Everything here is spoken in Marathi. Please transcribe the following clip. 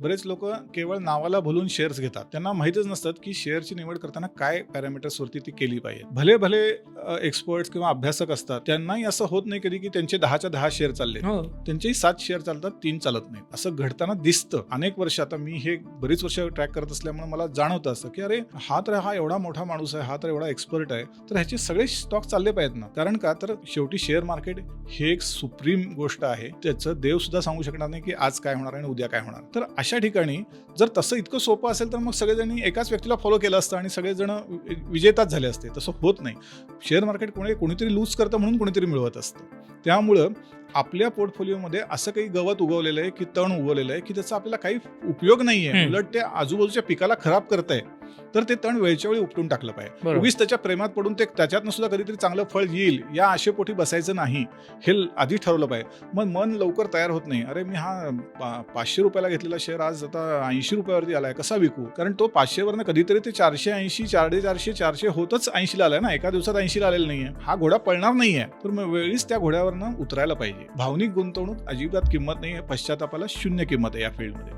बरेच लोक केवळ नावाला भुलून शेअर्स घेतात. त्यांना माहितच नसतात की शेअरची निवड करताना काय पॅरामीटर्स वरती ती केली पाहिजे. भले भले एक्सपर्ट्स किंवा अभ्यासक असतात त्यांनाही असं होत नाही कधी की त्यांचे दहाच्या दहा शेअर चालले हो. त्यांचेही सात शेअर चालतात तीन चालत नाही असं घडताना दिसतं. अनेक वर्ष आता मी हे बरीच वर्ष ट्रॅक करत असल्यामुळे मला जाणवतं असं की अरे हा तर हा एवढा मोठा माणूस आहे हा तर एवढा एक्सपर्ट आहे तर ह्याचे सगळे स्टॉक चालले पाहिजेत ना. कारण का? तर शेवटी शेअर मार्केट हे एक सुप्रीम गोष्ट आहे. त्याचं देव सुद्धा सांगू शकणार नाही की आज काय होणार आणि उद्या काय होणार. तर अशा ठिकाणी जर तसं इतकं सोपं असेल तर मग सगळेजणी एकाच व्यक्तीला फॉलो केलं असतं आणि सगळेजण विजेताच झाले असते. तसं होत नाही. शेअर मार्केट कोणी कोणीतरी लूज करतं म्हणून कोणीतरी मिळवत असतं. त्यामुळं आपल्या पोर्टफोलिओमध्ये असं काही गवत उगवलेलं आहे की तण उगवलेलं आहे की त्याचा आपल्याला काही उपयोग नाही आहे. उलट ते आजूबाजूच्या पिकाला खराब करत आहे तर ते तण वेळच्या वेळी उपटून टाकलं पाहिजे. उगीच त्याच्या प्रेमात पडून ते त्याच्यातनं सुद्धा कधीतरी चांगलं फळ येईल या आशेपोटी बसायचं नाही हे आधी ठरवलं पाहिजे. मग मन लवकर तयार होत नाही. अरे मी हा पाचशे रुपयाला घेतलेला शेअर आज आता ऐंशी रुपयावरती आलाय कसा विकू? कारण तो पाचशेवरनं कधीतरी ते चारशे ऐंशी चारशे चारशे होतच ऐंशीला आलाय ना एका दिवसात ऐंशीला आलेलं नाहीये. हा घोडा पळणार नाहीये. तर मग वेळीच त्या घोड्यावरनं उतरायला पाहिजे. भावनिक गुंतवणूक अजिबात किंमत नाही आहे पश्चातापाला शून्य किंमत आहे या फील्डमध्ये.